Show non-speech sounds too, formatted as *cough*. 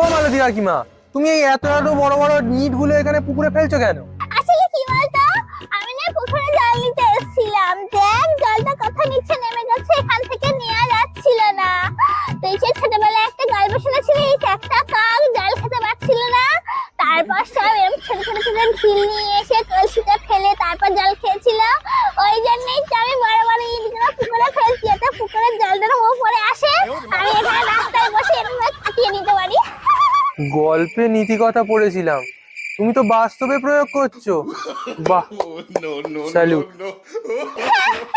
ও মালতী কাকিমা তুমি এই এত এত বড় বড় নিটগুলো এখানে পুকুরে ফেলছো কেন? আসলে কি বলতো? আমি না পুকুরে জল নিতে এসেছিলাম। দেখ, জলটা কোথায় নিচে নেমে গেছে? এখান থেকে নেওয়া যাচ্ছিল না। তো যে ছোটবেলায় একটা গল্প শুনেছিলি একটা কাক জল খেতে পারছিল না। তারপর সব এরকম ছোট ছোট ছোট ঢিল নিয়ে এসে কলসিতে ফেলে তারপর জল খেয়েছিল। ওই জন্যই তো আমি বড় বড় ইটগুলো পুকুরে ফেলছি, যাতে পুকুরের জলটা উপরে আসে। আমি এখানে গল্পে নীতি কথা পড়েছিলাম। তুমি তো বাস্তবে প্রয়োগ করছ। বাহ। *laughs* No,